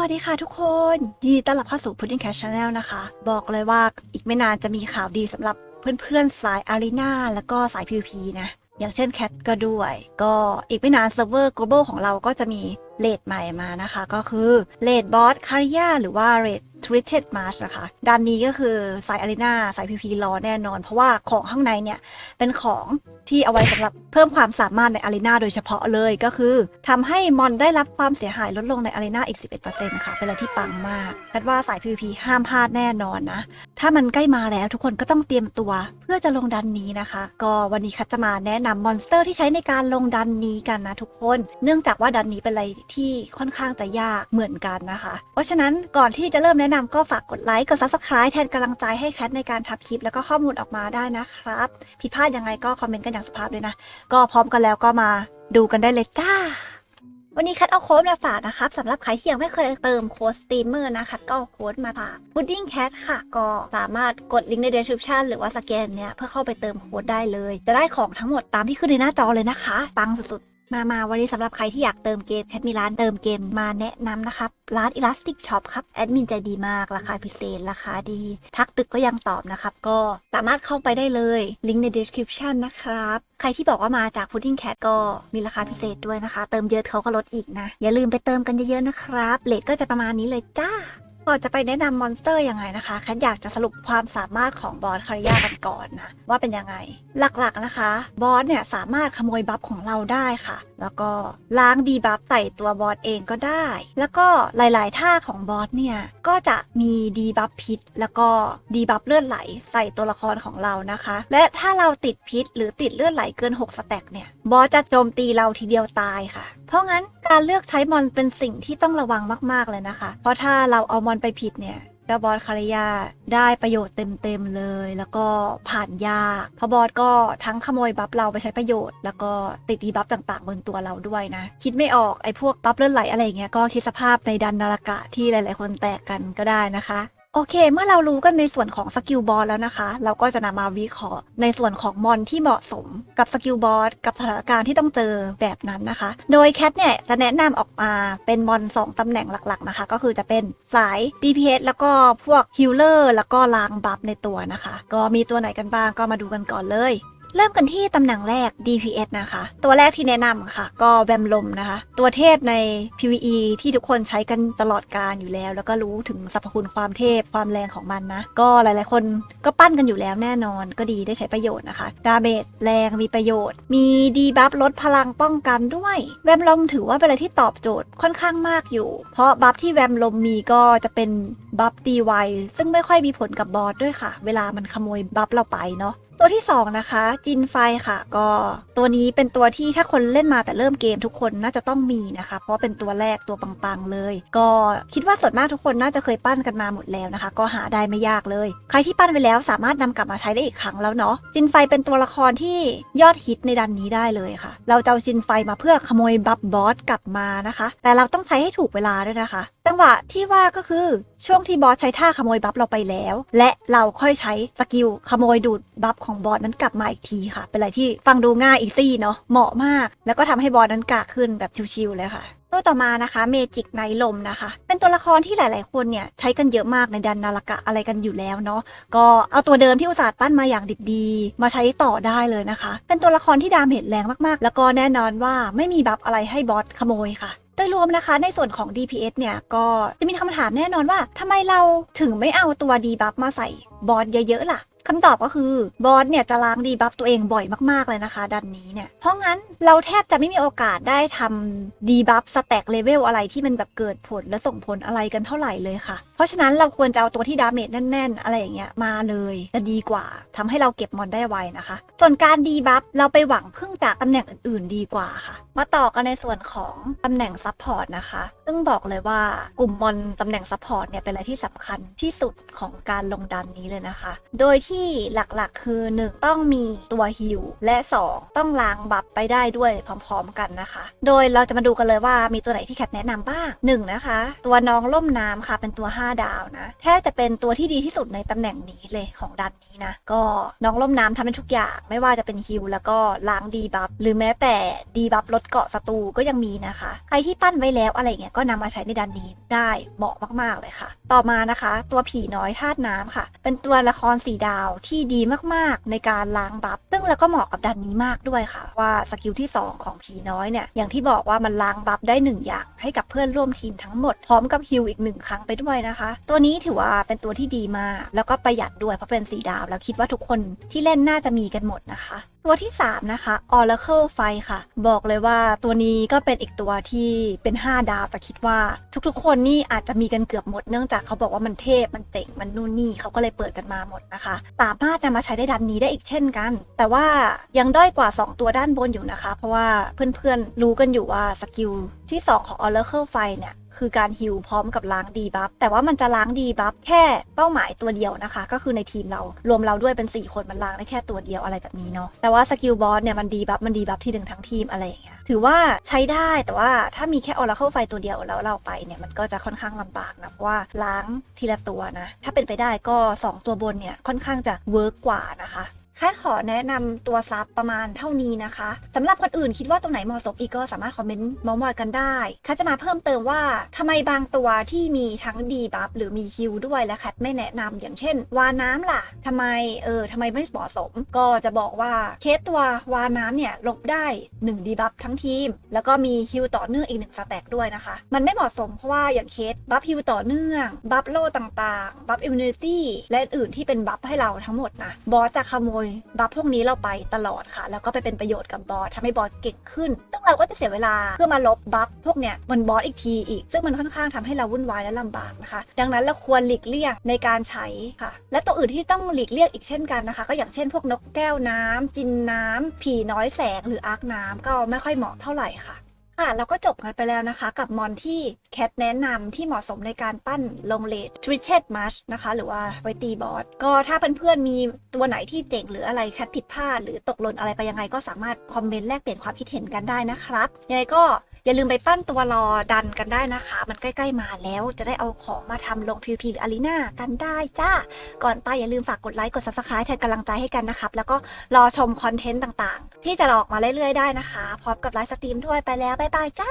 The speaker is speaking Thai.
วัสดีค่ะทุกคนยินดีต้อนรับเข้าสู่ Pudding Cat Channel นะคะ บอกเลยว่าอีกไม่นานจะมีข่าวดีสำหรับเพื่อนๆ สายอารีนาแล้วก็สาย PVP นะ อย่างเช่นแคทก็ด้วย ก็อีกไม่นานเซิร์ฟเวอร์ global ของเราก็จะมีเลดใหม่มานะคะ ก็คือเลดบอสคาริยาหรือว่าเลด Treated March นะคะด้านนี้ก็คือสายอารีนาสาย PVP รอแน่นอน เพราะว่าของข้างในเนี่ย เป็นของที่เอาไว้สำหรับเพิ่มความสามารถในอารีนาโดยเฉพาะเลยก็คือทำให้มอนได้รับความเสียหายลดลงในอารีนาอีก 11%ค่ะเป็นอะไรที่ปังมากคาดว่าสาย PVP ห้ามพลาดแน่นอนนะ ถ้ามันใกล้มาแล้วทุกคนก็ต้องเตรียมตัวเพื่อจะลงดันนี้นะคะ ก็วันนี้คัดจะมาแนะนำมอนสเตอร์ที่ใช้ในการลงดันนี้กันนะทุกคน เนื่องจากว่าดันนี้เป็นอะไรที่ค่อนข้างจะยากเหมือนกันนะคะ เพราะฉะนั้นก่อนที่จะเริ่มแนะนำก็ฝากกดไลค์ กด subscribe แทนกำลังใจให้แคทในการทับคลิปแล้วก็ข้อมูลออกมาได้นะครับ ผิดพลาดยังไงก็คอมเมนต์กันอย่างสุภาพเลยนะ ก็พร้อมกันแล้วก็มาดูกันได้เลยจ้า วันนี้คัดเอาโค้ดมาฝากนะครับสำหรับใครที่ยังไม่เคยเติมโค้ดสตรีมเมอร์นะคัดก็เอาโค้ดมาฝาก Pudding Cat ค่ะ ก็สามารถกดลิงก์ใน description หรือว่าสแกนเนี่ยเพื่อเข้าไปเติมโค้ดได้เลย จะได้ของทั้งหมดตามที่ขึ้นในหน้าจอเลยนะคะ ปังสุดๆ มามาวันนี้สำหรับใครที่อยากเติมเกมแคทมีร้านเติมเกมมาแนะนำนะครับ ร้าน Elastic Shop ครับ แอดมินใจดีมาก ราคาพิเศษ ราคาดี ทักตึกก็ยังตอบนะครับ ก็สามารถเข้าไปได้เลย ลิงก์ใน description นะครับ ใครที่บอกว่ามาจาก Pudding Cat ก็มีราคาพิเศษด้วยนะคะ เติมเยอะเขาก็ลดอีกนะ อย่าลืมไปเติมกันเยอะๆนะครับเลทก็จะประมาณนี้เลยจ้า ก่อนจะไปแนะนำมอนสเตอร์ยังไงนะคะแคทอยากจะสรุปความสามารถของบอสคาริยากันก่อนนะว่าเป็นยังไง หลักๆนะคะ บอสเนี่ยสามารถขโมยบัฟของเราได้ค่ะ แล้วก็ล้างดีบัฟใส่ตัวบอสเองก็ได้ แล้วก็หลายๆท่าของบอสเนี่ยก็จะมีดีบัฟพิษ แล้วก็ดีบัฟเลือดไหลใส่ตัวละครของเรานะคะ และถ้าเราติดพิษ หรือติดเลือดไหลเกิน 6 สแต็กเนี่ยบอสจะโจมตีเราทีเดียวตายค่ะ เพราะงั้นการเลือกใช้มอนเป็นสิ่งที่ต้องระวังมากๆเลยนะคะ เพราะถ้าเราเอามอนไปผิดเนี่ยเจ้าบอสคาริยาได้ประโยชน์เต็มๆเลย แล้วก็ผ่านยากเพราะบอสก็ทั้งขโมยบัฟเราไปใช้ประโยชน์ แล้วก็ติดดีบัฟต่างๆ บนตัวเราด้วยนะ คิดไม่ออกไอ้พวกบัฟเลือดไหลอะไรอย่างเงี้ยก็คิดสภาพในดันนารากะที่หลายๆคนแตกกันก็ได้นะคะ โอเค เมื่อเรารู้กันในส่วนของสกิลบอสแล้วนะคะ เราก็จะนำมาวิเคราะห์ในส่วนของมอนที่เหมาะสมกับสกิลบอสกับสถานการณ์ที่ต้องเจอแบบนั้นนะคะ โดยแคทเนี่ยจะแนะนำออกมาเป็นมอน2ตำแหน่งหลักๆนะคะ ก็คือจะเป็นสาย DPS แล้วก็พวกฮิลเลอร์แล้วก็ล้างบัฟในตัวนะคะ ก็มีตัวไหนกันบ้างก็มาดูกันก่อนเลย เริ่มกันที่ตำแหน่งแรก DPS นะคะ ตัวแรกที่แนะนำค่ะ ก็แวมลมนะคะ ตัวเทพใน PVE ที่ทุกคนใช้กันตลอดการอยู่แล้ว แล้วก็รู้ถึงสรรพคุณความเทพความแรงของมันนะ ก็หลายๆ คนก็ปั้นกันอยู่แล้วแน่นอนก็ดีได้ใช้ประโยชน์นะคะ ดาเมจแรงมีประโยชน์ มีดีบัฟลดพลังป้องกันด้วยแวมลมถือว่าเป็นอะไรที่ตอบโจทย์ค่อนข้างมากอยู่ เพราะบัฟที่แวมลมมีก็จะเป็นบัฟตีไวซึ่งไม่ค่อยมีผลกับบอสด้วยค่ะ เวลามันขโมยบัฟเราไปเนาะ ตัวที่ 2 นะคะจินไฟค่ะ ก็ตัวนี้เป็นตัวที่ถ้าคนเล่นมาแต่เริ่มเกมทุกคนน่าจะต้องมีนะคะ เพราะเป็นตัวแรกตัวปังๆเลย ก็คิดว่าส่วนมากทุกคนน่าจะเคยปั้นกันมาหมดแล้วนะคะ ก็หาได้ไม่ยากเลย ใครที่ปั้นไปแล้วสามารถนำกลับมาใช้ได้อีกครั้งแล้วเนาะจินไฟเป็นตัวละครที่ยอดฮิตในดันนี้ได้เลยค่ะ เราจะเอาจินไฟมาเพื่อขโมยบัฟบอสกลับมานะคะ แต่เราต้องใช้ให้ถูกเวลาด้วยนะคะ จังหวะที่ว่าก็คือช่วงที่บอสใช้ท่าขโมยบัฟเราไปแล้ว และเราค่อยใช้สกิลขโมยดูดบัฟของบอสนั้นกลับมาอีกทีค่ะ เป็นอะไรที่ฟังดูง่ายอีซี่เนาะเหมาะมาก แล้วก็ทำให้บอสนั้นกากขึ้นแบบชิวๆเลยค่ะตัวต่อมานะคะเมจิกไนลมนะคะ เป็นตัวละครที่หลาย ๆ คนเนี่ยใช้กันเยอะมากในดันนารากะอะไรกันอยู่แล้วเนาะก็เอาตัวเดิมที่อุตส่าห์ปั้นมาอย่างดิบดี มาใช้ต่อได้เลยนะคะ เป็นตัวละครที่ดาเมจแรงมาก ๆ แล้วก็แน่นอนว่าไม่มีบัฟอะไรให้บอสขโมยค่ะ ดยรวมนะคะในส่วนของ DPS เนี่ย ก็จะมีคำถามแน่นอนว่าทำไมเราถึงไม่เอาตัวดีบัฟมาใส่บอสเยอะๆล่ะคำตอบก็คือบอสเนี่ยจะล้างดีบัฟตัวเองบ่อยมากๆเลยนะคะ ดันนี้เนี่ย เพราะงั้นเราแทบจะไม่มีโอกาสได้ทำดีบัฟสแต็กเลเวลอะไรที่มันแบบเกิดผลและส่งผลอะไรกันเท่าไหร่เลยค่ะ ราะฉะนั้นเราควรจะเอาตัวที่ดาเมจแน่น ๆ อะไรอย่างเงี้ยมาเลยจะดีกว่าทำให้เราเก็บมอนได้ไวนะคะ ส่วนการดีบัฟเราไปหวังพึ่งจากตำแหน่งอื่น ๆ ดีกว่าค่ะ มาต่อกันในส่วนของตำแหน่งซัพพอร์ตนะคะ ซึ่งบอกเลยว่ากลุ่มมอนตำแหน่งซัพพอร์ตเนี่ยเป็นอะไรที่สำคัญที่สุดของการลงดันนี้เลยนะคะ โดยที่หลักๆ คือ 1 ต้องมีตัวฮิลและ 2 ต้องล้างบัฟไปได้ด้วยพร้อม ๆ กันนะคะ โดยเราจะมาดูกันเลยว่ามีตัวไหนที่แคทแนะนำบ้าง1นะคะ ตัวน้องล่มน้ำค่ะเป็นตัว5ดาวนะ แทบจะเป็นตัวที่ดีที่สุดในตำแหน่งนี้เลยของดันนี้นะ ก็น้องล่มน้ำทำได้ทุกอย่าง ไม่ว่าจะเป็นฮิลแล้วก็ล้างดีบัฟหรือแม้แต่ดีบัฟลดเกาะศัตรูก็ยังมีนะคะ ใครที่ปั้นไว้แล้วอะไรเงี้ยก็นำมาใช้ในดันนี้ได้เหมาะมากๆเลยค่ะ ต่อมานะคะ ตัวผีน้อยธาตุน้ำค่ะ เป็นตัวละครสีดาวที่ดีมากๆ ในการล้างบัฟซึ่งแล้วก็เหมาะกับดันนี้มากด้วยค่ะ ว่าสกิลที่ 2 ของผีน้อยเนี่ยอย่างที่บอกว่ามันล้างบัฟได้หนึ่งอย่างให้กับเพื่อนร่วมทีมทั้งหมดพร้อมกับฮิลอีกหนึ่งครั้งไปด้วยนะคะตัวนี้ถือว่าเป็นตัวที่ดีมาก แล้วก็ประหยัดด้วยเพราะเป็นสีดาว แล้วคิดว่าทุกคนที่เล่นน่าจะมีกันหมดนะคะตัวที่ 3 นะคะ Oracle ไฟค่ะ บอกเลยว่าตัวนี้ก็เป็นอีกตัวที่เป็น 5 ดาว แต่คิดว่า ทุกๆ คนนี่อาจจะมีกันเกือบหมดเนื่องจากเขาบอกว่ามันเทพมันเจ๋งมันนู่นนี่เขาก็เลยเปิดกันมาหมดนะคะสามารถนำมาใช้ได้ดันนี้ได้อีกเช่นกัน แต่ว่ายังด้อยกว่า 2 ตัวด้านบนอยู่นะคะ เพราะว่าเพื่อนๆ รู้กันอยู่ว่าสกิลที่ 2 ของ Oracle ไฟเนี่ย คือการฮิลพร้อมกับล้างดีบัฟแต่ว่ามันจะล้างดีบัฟแค่เป้าหมายตัวเดียวนะคะ ก็คือในทีมเรารวมเราด้วยเป็น 4 คนมันล้างได้แค่ตัวเดียวอะไรแบบนี้เนาะแต่ว่าสกิลบอสเนี่ยมันดีบัฟมันดีบัฟที่หนึ่งทั้งทีมอะไรอย่างเงี้ยถือว่าใช้ได้แต่ว่าถ้ามีแค่ Oracle ไฟตัวเดียวแล้วเราไปเนี่ยมันก็จะค่อนข้างลำบากนะเพราะว่าล้างทีละตัวนะถ้าเป็นไปได้ก็ 2 ตัวบนเนี่ยค่อนข้างจะเวิร์กกว่านะคะ แค่ขอแนะนำตัวซับประมาณเท่านี้นะคะสำหรับคนอื่นคิดว่าตรงไหนเหมาะสมอีกก็สามารถคอมเมนต์มามอยกันได้แค่จะมาเพิ่มเติมว่าทำไมบางตัวที่มีทั้งดีบัฟหรือมีฮิลด้วยและแคทไม่แนะนำอย่างเช่น วาน้ำล่ะทำไมเออทำไมไม่เหมาะสม ก็จะบอกว่าเคสตัววาน้ำเนี่ยลบได้1ดีบัฟทั้งทีม แล้วก็มีฮิลต่อเนื่องอีกหนึ่งสแต็กด้วยนะคะ มันไม่เหมาะสมเพราะว่าอย่างเคสบัฟฮิลต่อเนื่อง บัฟโลต่างๆ บัฟอิมมูนิตี้และอื่นที่เป็นบัฟให้เราทั้งหมดนะบอสจะขโมยบัฟพวกนี้เราไปตลอดค่ะ แล้วก็ไปเป็นประโยชน์กับบอสทำให้บอสเก่งขึ้น ซึ่งเราก็จะเสียเวลาเพื่อมาลบบัฟพวกเนี้ยบนบอสอีกทีอีก ซึ่งมันค่อนข้างทำให้เราวุ่นวายและลำบากนะคะ ดังนั้นเราควรหลีกเลี่ยงในการใช้ค่ะ และตัวอื่นที่ต้องหลีกเลี่ยงอีกเช่นกันนะคะ ก็อย่างเช่น พวกนกแก้วน้ำจินน้ำผีน้อยแสงหรืออาร์คน้ำก็ไม่ค่อยเหมาะเท่าไหร่ค่ะ ค่ะเราก็จบกันไปแล้วนะคะ กับมอนที่แคทแนะนำที่เหมาะสมในการปั้นลงเลดทริเชตมัชนะคะ หรือว่าไวตีบอสก็ถ้าเพื่อนๆมีตัวไหนที่เจ๋งหรืออะไรแคทผิดพลาดหรือตกหล่นอะไรไปยังไงก็สามารถคอมเมนต์แลกเปลี่ยนความคิดเห็นกันได้นะครับยังไงก็ อย่าลืมไปปั้นตัวรอดันกันได้นะคะ มันใกล้ๆมาแล้วจะได้เอาของมาทำลง PVP หรืออารีนากันได้จ้า ก่อนไปอย่าลืมฝากกดไลค์กด Subscribe แทนกำลังใจให้กันนะครับ แล้วก็รอชมคอนเทนต์ต่างๆ ที่จะออกมาเรื่อยๆได้นะคะ พร้อมกับไลฟ์สตรีมด้วยไปแล้วบ๊ายบายจ้า